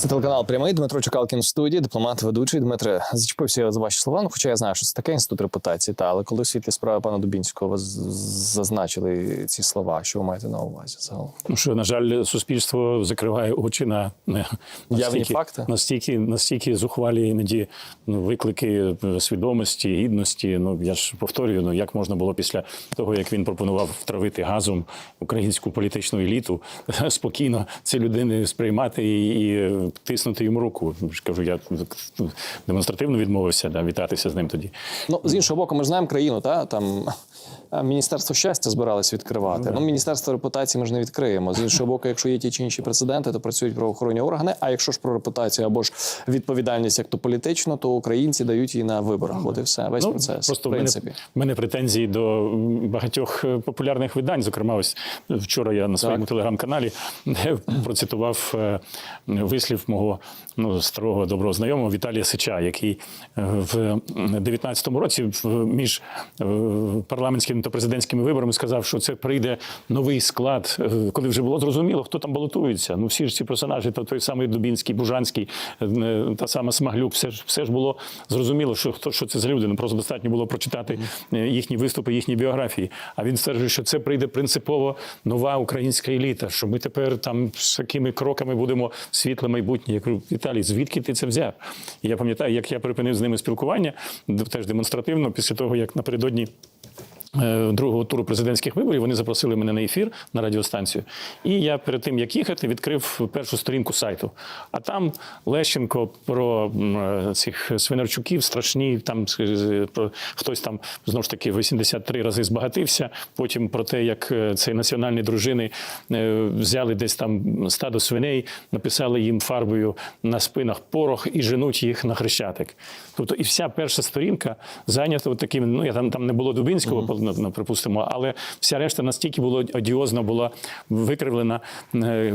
Це телеканал прямий Дмитро Чекалкін в студії, дипломат, ведучий. Дмитре, зачепився за ваші слова. Ну, хоча я знаю, що це таке інститут репутації, та але коли світлі справи пана Дубінського зазначили ці слова, що ви маєте на увазі загалом? Ну що, на жаль, суспільство закриває очі на, на Явні факти? настільки, настільки зухвалі іноді ну, виклики свідомості, гідності. Ну я ж повторюю, ну як можна було після того, як він пропонував втравити газом українську політичну еліту, спокійно ці людини сприймати і, і тиснути йому руку. Кажу, я демонстративно відмовився да, вітатися з ним тоді. Ну з іншого боку, ми ж знаємо країну, та там міністерство щастя збирались відкривати. Ну, міністерство репутації ми ж не відкриємо. З іншого боку, якщо є ті чи інші прецеденти, то працюють правоохоронні органи. А якщо ж про репутацію або ж відповідальність як то політичну, то українці дають її на виборах. От і все. Весь процес. Ну, Просто в в мене, в мене претензії до багатьох е, популярних видань. Зокрема, ось вчора я на своєму телеграм-каналі е, процитував е, вислів мого ну, старого доброго знайомого Віталія Сича, який е, в 19-му році між е, парламентськими та президентськими виборами сказав, що це прийде новий склад, е, коли вже було зрозуміло, хто там балотується. Ну всі ж ці персонажі, то той самий Дубінський, Бужанський, та сама Смаглюк, все ж все ж було зрозуміло, що хто що це за люди. Ну просто достатньо було прочитати їхні виступи, їхні біографії. А він стверджує, що це прийде принципово нова українська еліта. Що ми тепер там з такими кроками будемо світле майбутнє. Я кажу, Віталій, звідки ти це взяв? І я пам'ятаю, як я припинив з ними спілкування, теж демонстративно, після того як напередодні. Е, Другого туру президентських виборів вони запросили мене на ефір на радіостанцію. І я перед тим як їхати відкрив першу сторінку сайту. А там Лещенко про е, цих свинарчуків страшні. Там е, про хтось там знову ж таки 83 рази збагатився. Потім про те, як ці національні дружини взяли десь там стадо свиней, написали їм фарбою на спинах порох і женуть їх на хрещатик. Тобто, і вся перша сторінка зайнята от такими. Ну я там там не було Дубінського, ну, припустимо, але вся решта настільки було одіозно, була викривлена е,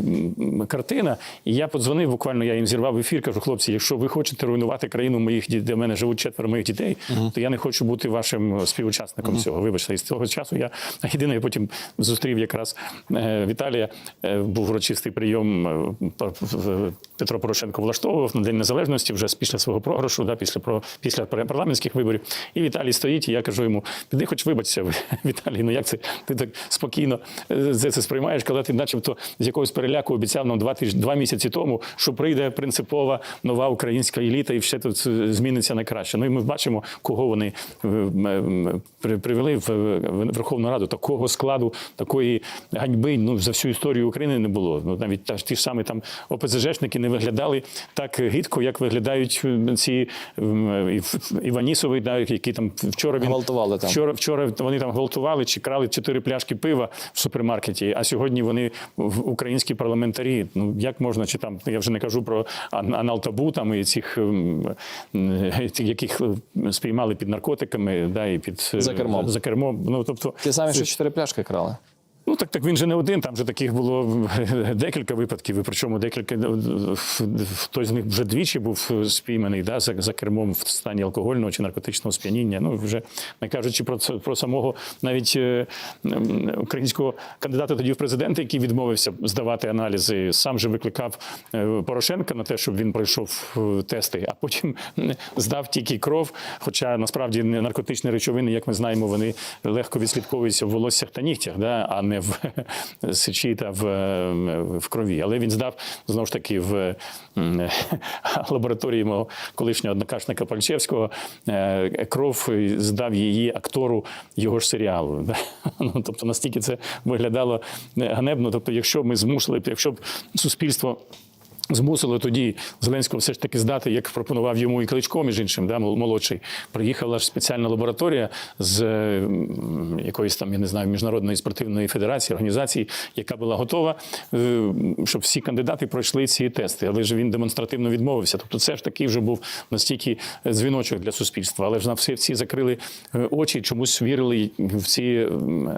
картина. І я подзвонив, буквально я їм зірвав ефір. Кажу, хлопці, якщо ви хочете руйнувати країну моїх дітей, де в мене живуть четверо моїх дітей, то я не хочу бути вашим співучасником цього. Вибачте, і з того часу я єдине, потім зустрів якраз е, Віталія. Е, був урочистий прийом. е, Петро Порошенко влаштовував на День Незалежності вже після свого програшу, да, після після парламентських виборів. І Віталій стоїть, і я кажу йому: піди, хоч вибачся, ви, Віталій. Ну як це ти так спокійно е, це, це сприймаєш, коли ти, начебто, з якогось переляку обіцяв нам два тижні, два місяці тому, що прийде принципова нова українська еліта, і все тут зміниться на краще. Ну і ми бачимо, кого вони е, привели в Верховну Раду. Такого складу, такої ганьби ну за всю історію України не було. Ну навіть та ж ті ж самі там ОПЗЖшники не виглядали так гидко, як виглядають ці м, Ів- Іванісови, да, які там вчора він Гвалтували там. Вчора, вчора вони там гвалтували чи крали чотири пляшки пива в супермаркеті. А сьогодні вони в- українські парламентарі. Ну як можна чи там я вже не кажу про Ан- Аналтабу там і цих ем, е, яких е, спіймали під наркотиками, да і під е, За кермом. За кермом. Ну тобто Ті самі, що чотири пляшки крали. Ну так так він же не один. Там же таких було декілька випадків. Причому декілька хтось з них вже двічі був спійманий да, за, за кермом в стані алкогольного чи наркотичного сп'яніння. Ну вже не кажучи про це про самого навіть е, українського кандидата тоді в президенти, який відмовився здавати аналізи, сам же викликав е, Порошенка на те, щоб він пройшов е, тести, а потім здав тільки кров. Хоча насправді наркотичні речовини, як ми знаємо, вони легко відслідковуються в волоссях та нігтях, да, а не в сечі та в, в крові. Але він здав знову ж таки в лабораторії мого колишнього однокашника Пальчевського е, кров здав її актору його ж серіалу. Ну, тобто настільки це виглядало е, ганебно. Тобто, якщо ми змусили, якщо б суспільство. Змусило тоді Зеленського все ж таки здати, як пропонував йому і Кличко, між іншим, да, молодший. Приїхала ж спеціальна лабораторія з якоїсь там, я не знаю, міжнародної спортивної федерації, організації, яка була готова, е, щоб всі кандидати пройшли ці тести. Але ж він демонстративно відмовився. Тобто, це ж такий вже був настільки дзвіночок для суспільства. Але ж на всі всі закрили е, очі, чомусь вірили в ці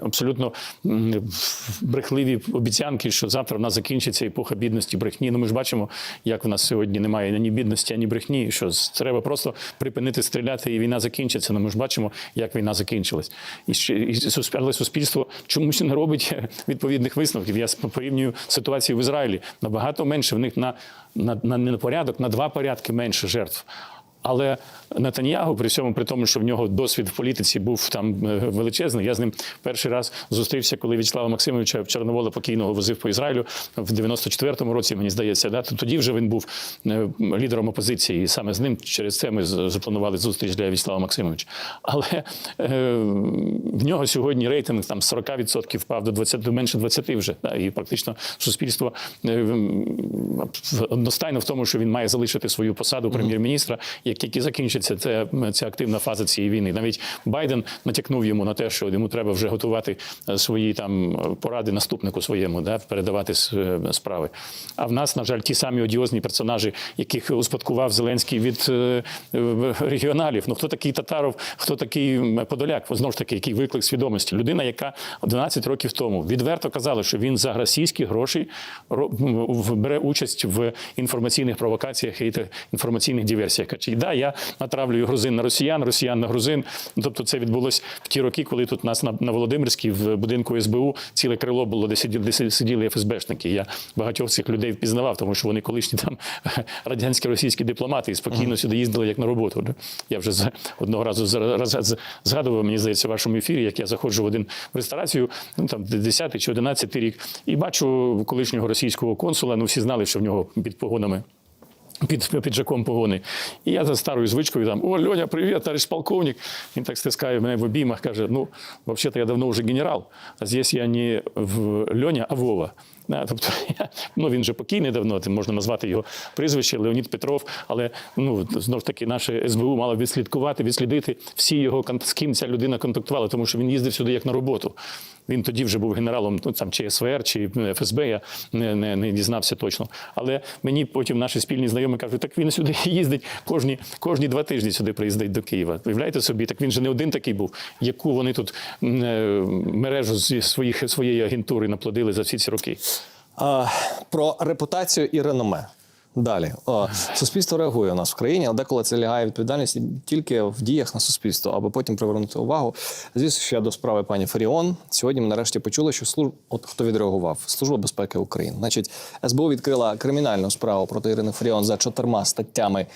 абсолютно брехливі обіцянки, що завтра в нас закінчиться епоха бідності, брехні. Ну ми ж бачимо, бачимо, як в нас сьогодні немає ані бідності, ані брехні. Що треба просто припинити стріляти, і війна закінчиться. Ну ми ж бачимо, як війна закінчилась. І але суспільство чомусь не робить відповідних висновків. Я порівнюю ситуацію в Ізраїлі. Набагато менше в них на, на, на не на порядок, на два порядки менше жертв. Але Нетаньягу, при всьому при тому, що в нього досвід в політиці був там е, величезний. Я з ним перший раз зустрівся, коли В'ячеслава Максимовича Чорновола покійного возив по Ізраїлю в 94-му році, мені здається. Да? Тоді вже він був е, лідером опозиції, і саме з ним через це ми запланували зустріч для В'ячеслава Максимовича. Але е, в нього сьогодні рейтинг там 40% впав до 20, до менше 20 вже. Да? І практично суспільство е, одностайно в тому, що він має залишити свою посаду прем'єр-міністра, тільки закінчиться ця, ця активна фаза цієї війни. Навіть Байден натякнув йому на те, що йому треба вже готувати е, свої там е, поради наступнику своєму, да, передавати е, справи. А в нас, на жаль, ті самі одіозні персонажі, яких успадкував Зеленський від регіоналів. Ну хто такий татаров, хто такий Подоляк? Знову ж таки, який виклик свідомості. Людина, яка 12 років тому відверто казала, що він за російські гроші ро- бере участь в інформаційних провокаціях і інформаційних диверсіях. Да, я натравлюю грузин на росіян, росіян на грузин. Тобто це відбулось в ті роки, коли тут нас на, на Володимирській в будинку СБУ ціле крило було, де сиділи, де сиділи ФСБшники. Я багатьох цих людей впізнавав, тому що вони колишні там радянські російські дипломати і спокійно сюди їздили як на роботу. Я вже з- одного разу згадував, мені здається, в вашому ефірі, як я заходжу в один в ресторацію, ну там 10 чи 11 рік, і бачу колишнього російського консула. Ну всі знали, що в нього під погонами. Під піджаком погони. І я за старою звичкою там: О, Льоня, привіт, товариш полковник. Він так стискає мене в обіймах, каже: ну, взагалі-то я давно вже генерал, а здесь я не в Льоня, а Вова. Да, тобто, ну, він же покійний давно, можна назвати його прізвище Леонід Петров, але ну, знову ж таки, наше СБУ мало відслідкувати, відслідити всі його з ким ця людина контактувала, тому що він їздив сюди як на роботу. Він тоді вже був генералом ну, там, чи СВР, чи ФСБ, я не, не, не дізнався точно. Але мені потім наші спільні знайомі кажуть, так він сюди їздить кожні, кожні два тижні сюди приїздить до Києва. Уявляєте собі, так він же не один такий був, яку вони тут е, мережу зі своїх, своєї агентури наплодили за всі ці роки. Про репутацію і реноме. Далі суспільство реагує у нас в країні, але деколи це лягає відповідальність тільки в діях на суспільство, аби потім привернути увагу. Звісно, ще до справи пані Фаріон. Сьогодні ми нарешті почули, що служб... от хто відреагував Служба безпеки України. Значить, СБУ відкрила кримінальну справу проти Ірини Фаріон за чотирма статтями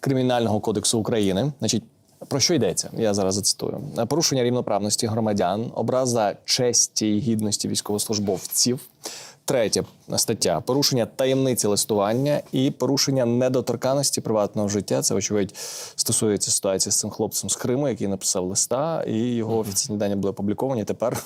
Кримінального кодексу України. Значить, про що йдеться? Я зараз зацитую: порушення рівноправності громадян, образа честі і гідності військовослужбовців. Третя стаття порушення таємниці листування і порушення недоторканості приватного життя. Це вочевидь стосується ситуації з цим хлопцем з Криму, який написав листа, і його офіційні дані були опубліковані. Тепер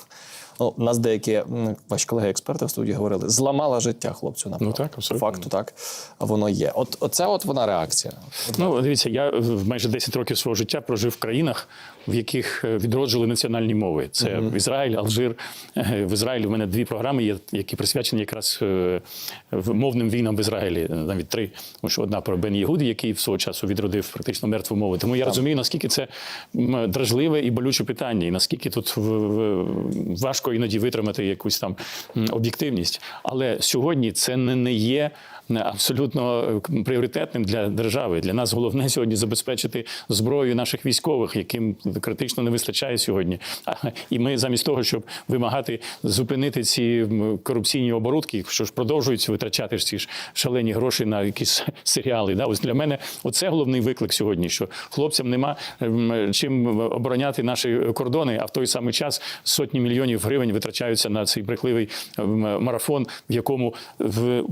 ну, нас деякі ваші колеги-експерти в студії говорили, зламала життя хлопцю. Направду. Ну, так, абсолютно. факту так воно є. От оце от вона реакція. Ну, дивіться, я в майже 10 років свого життя прожив в країнах, в яких е, відроджували національні мови. Це Ізраїль, Алжир. Е, В Ізраїлі в мене дві програми є, які присвячені якраз е, мовним війнам в Ізраїлі. Навіть три. Тому що одна про Бен Єгуді, який в свого часу відродив практично мертву мову. Тому я розумію, наскільки це дражливе і болюче питання, і наскільки тут важко іноді витримати якусь там об'єктивність. Але сьогодні це не, є абсолютно е, пріоритетним для держави. Для нас головне сьогодні забезпечити зброю наших військових, яким критично не вистачає сьогодні. І ми замість того, щоб вимагати зупинити ці корупційні оборудки, що ж продовжують витрачати ж ці ж шалені гроші на якісь серіали. Да? Ось для мене оце головний виклик сьогодні, що хлопцям нема ем, чим обороняти наші кордони, а в той самий час сотні мільйонів гривень витрачаються на цей брехливий ем, марафон, в якому в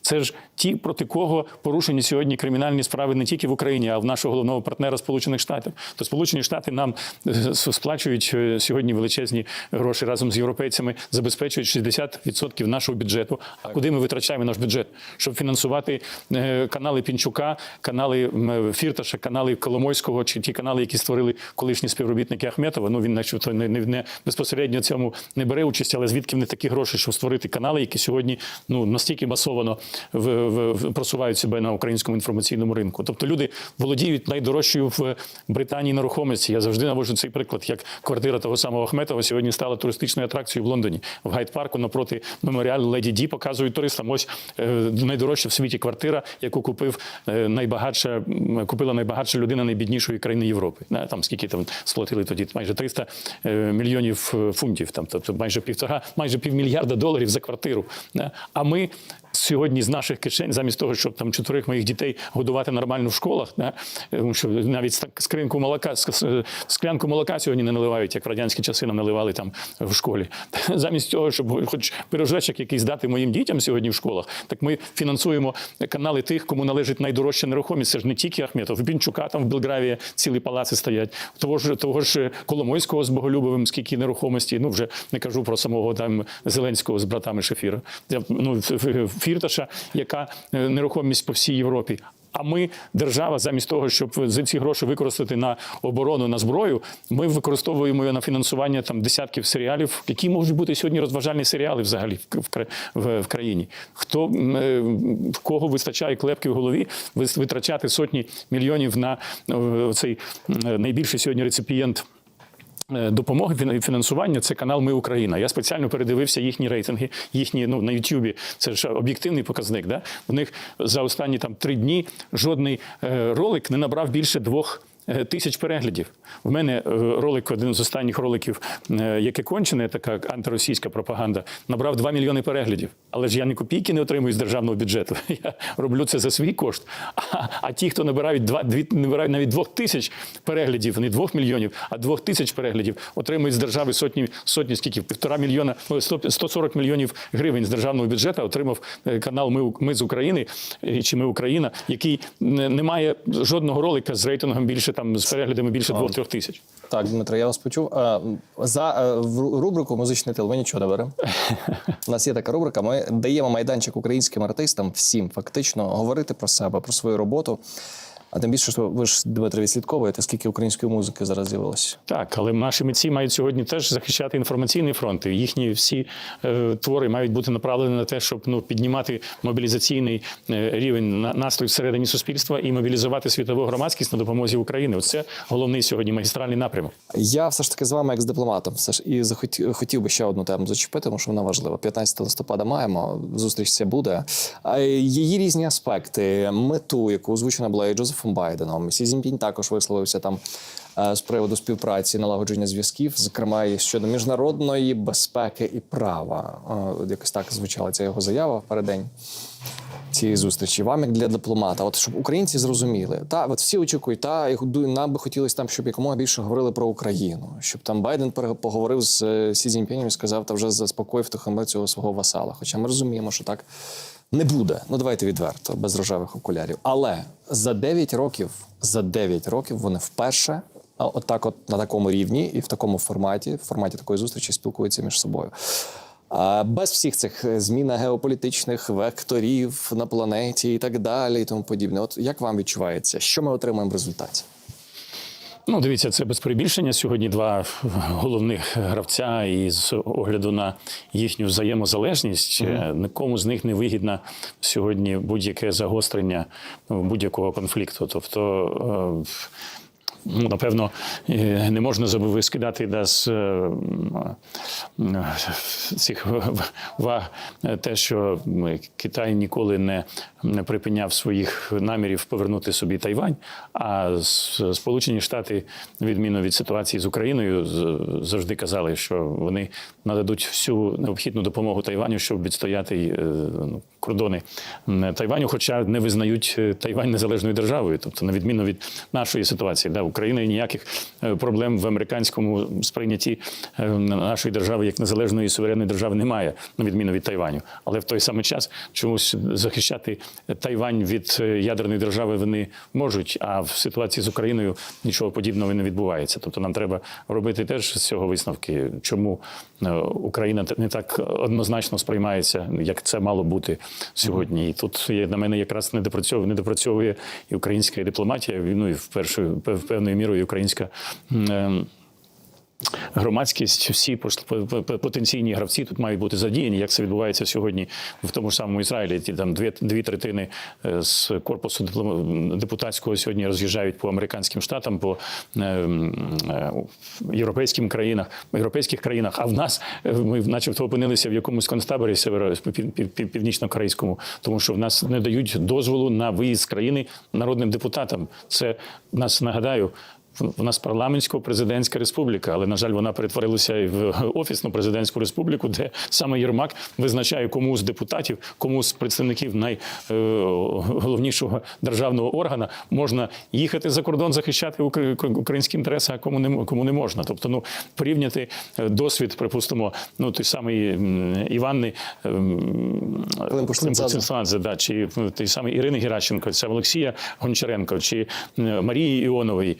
це ж ті, проти кого порушені сьогодні кримінальні справи не тільки в Україні, а в нашого головного партнера Сполучених Штатів. То Сполучені Штати нам е, сплачують е, сьогодні величезні гроші разом з європейцями, забезпечують 60% нашого бюджету. А куди ми витрачаємо наш бюджет? Щоб фінансувати е, канали Пінчука, канали Фірташа, канали Коломойського чи ті канали, які створили колишні співробітники Ахметова. Ну він начебто не, не, не безпосередньо цьому не бере участь, але звідки в такі гроші, щоб створити канали, які сьогодні ну настільки масовано в, в, в- просувають себе на українському інформаційному ринку. Тобто люди володіють найдорожчою в Британії нерухомості. Я завжди навожу цей приклад, як квартира того самого Ахметова сьогодні стала туристичною атракцією в Лондоні. В Гайд-парку напроти меморіалу Леді Ді показують туристам. Ось е, найдорожча в світі квартира, яку купив е, найбагатша, купила найбагатша людина найбіднішої країни Європи. Да, Там скільки там сплатили тоді майже 300 е, мільйонів е, фунтів, там тобто майже півтора, майже півмільярда доларів за квартиру. А ми сьогодні з наших кишень, замість того, щоб там чотирьох моїх дітей годувати нормально в школах, да, тому що навіть скринку молока, склянку молока сьогодні не наливають, як в радянські часи нам наливали там в школі. Замість того, щоб хоч пирожечок якийсь дати моїм дітям сьогодні в школах, так ми фінансуємо канали тих, кому належить найдорожча нерухомість. Це ж не тільки Ахметов, в Бінчука там в Белгравії цілі палаци стоять. Того ж того ж Коломойського з Боголюбовим, скільки нерухомості. Ну вже не кажу про самого там Зеленського з братами Шефіра. Ну Ф- Фірташа, яка е, нерухомість по всій Європі. А ми, держава, замість того, щоб за ці гроші використати на оборону на зброю, ми використовуємо на фінансування там десятків серіалів, які можуть бути сьогодні розважальні серіали взагалі в, країні. Хто е, в кого вистачає клепки в голові, витрачати сотні мільйонів на е, цей найбільший сьогодні реципієнт. Е, Допомоги фін- фінансування це канал Ми Україна. Я спеціально передивився їхні рейтинги, їхні ну на Ютубі. Це ж об'єктивний показник. Да? В них за останні там три дні жодний е, ролик не набрав більше двох. Е, Тисяч переглядів. В мене е, ролик, один з останніх роликів, е, яке кончене, така антиросійська пропаганда, набрав 2 мільйони переглядів. Але ж я ні копійки не отримую з державного бюджету. Я роблю це за свій кошт. А, а ті, хто набирають два, дві, набирають навіть двох тисяч переглядів, не двох мільйонів, а двох тисяч переглядів, отримують з держави сотні, сотні скільки, півтора мільйона, ой, 100 140 мільйонів гривень з державного бюджету отримав канал Ми, Ми з України чи Ми Україна, який не має жодного ролика з рейтингом більше там з переглядами більше двох-трьох тисяч. Так, Дмитро, я вас почув. Е, За е, рубрику Музичний тил ми нічого не беремо. У нас є така рубрика. Ми даємо майданчик українським артистам всім фактично говорити про себе, про свою роботу. А тим більше, що ви ж Дмитро відслідковуєте, скільки української музики зараз з'явилося. Так, але наші митці мають сьогодні теж захищати інформаційний фронт. Їхні всі е, твори мають бути направлені на те, щоб ну піднімати мобілізаційний е, рівень на настрій всередині суспільства і мобілізувати світову громадськість на допомозі України. Оце головний сьогодні магістральний напрямок. Я все ж таки з вами, як з дипломатом, все ж і захотів хотів би ще одну тему зачепити, тому що вона важлива. 15 листопада маємо. Зустріч ця буде. А Її різні аспекти, мету, яку озвучена була і Джозефом Байденом. Сі Цзіньпінь також висловився там. е, З приводу співпраці налагодження зв'язків, зокрема і щодо міжнародної безпеки і права, Е, якось так звучала ця його заява в переддень цієї зустрічі. Вам як для дипломата, от щоб українці зрозуміли, та от всі очікують, та нам би хотілося там, щоб якомога більше говорили про Україну, щоб там Байден поговорив з е, Сі Цзіньпінем і сказав, та вже заспокоїв втихомир цього свого васала. Хоча ми розуміємо, що так не буде. Ну давайте відверто, без рожевих окулярів. Але за 9 років, за 9 років вони вперше. Отак, от на такому рівні і в такому форматі, в форматі такої зустрічі спілкуються між собою. А Без всіх цих е, змін геополітичних векторів на планеті і так далі, і тому подібне. От як вам відчувається, що ми отримаємо в результаті? Ну, дивіться, це без прибільшення. Сьогодні два головних гравця, і з огляду на їхню взаємозалежність, е, нікому з них не вигідно сьогодні будь-яке загострення будь-якого конфлікту. Тобто. Ну, напевно, не можна скидати да, з е, е, цих ваг те, що Китай ніколи не, не припиняв своїх намірів повернути собі Тайвань. А Сполучені Штати, на відміну від ситуації з Україною, завжди казали, що вони нададуть всю необхідну допомогу Тайваню, щоб відстояти е, ну, кордони Тайваню, хоча не визнають Тайвань незалежною державою, тобто на відміну від нашої ситуації, да, Україна ніяких е, проблем в американському сприйнятті е, нашої держави як незалежної суверенної держави немає, на відміну від Тайваню. Але в той самий час чомусь захищати Тайвань від е, ядерної держави вони можуть. А в ситуації з Україною нічого подібного не відбувається. Тобто нам треба робити теж з цього висновки, чому Україна не так однозначно сприймається, як це мало бути сьогодні. І тут на мене якраз не допрацьовує, не допрацьовує і українська дипломатія, ну і в пев- певною мірою українська. Громадськість, всі потенційні гравці тут мають бути задіяні, як це відбувається сьогодні в тому ж самому Ізраїлі. Ті там дві, дві третини е, з корпусу депутатського сьогодні роз'їжджають по американським штатам, по е, е, європейським країнах, європейських країнах. А в нас ми, начебто, опинилися в якомусь концтаборі северо пів- пів- пів- північно-корейському, тому що в нас не дають дозволу на виїзд з країни народним депутатам. Це нас нагадаю. В нас парламентсько-президентська республіка, але на жаль, вона перетворилася і в офісну президентську республіку, де саме Єрмак визначає, кому з депутатів, кому з представників найголовнішого державного органа можна їхати за кордон захищати укр- українські інтереси, а кому не кому не можна. Тобто, ну порівняти е, досвід, припустимо, ну той самий Іванни ем, Климпуш-Цинцадзе. Да, чи той самий Ірини Геращенко, чи Олексія Гончаренко, чи е, Марії Іонової,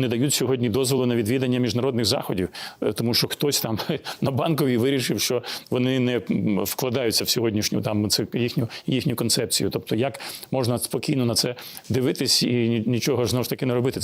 не дають сьогодні дозволу на відвідання міжнародних заходів, е, тому що хтось там на банковій вирішив, що вони не вкладаються в сьогоднішню там це їхню їхню концепцію. Тобто, як можна спокійно на це дивитись і нічого знову ж таки не робити.